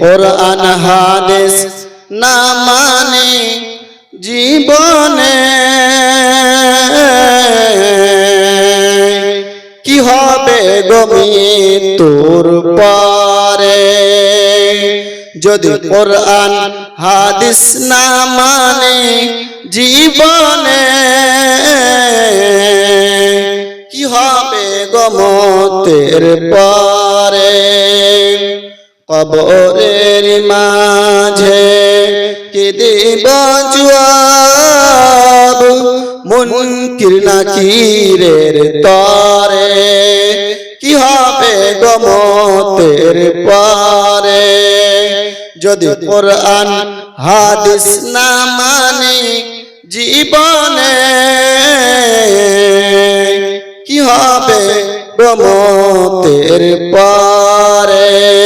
কোরআন, হাদিস না মানে জীবনে। কি হবে গমি তোর পরে? যদি কোরআন, হাদিস না মানে জীবনে, কি হবে গমতের পরে? কবরের মাঝে কি দেব জুয়াব মুনকির নাকিরের তরে কি হবে গমতের পরে? যদি কোরআন, হাদিস না মানে জীবনে কি হবে গমতের পরে?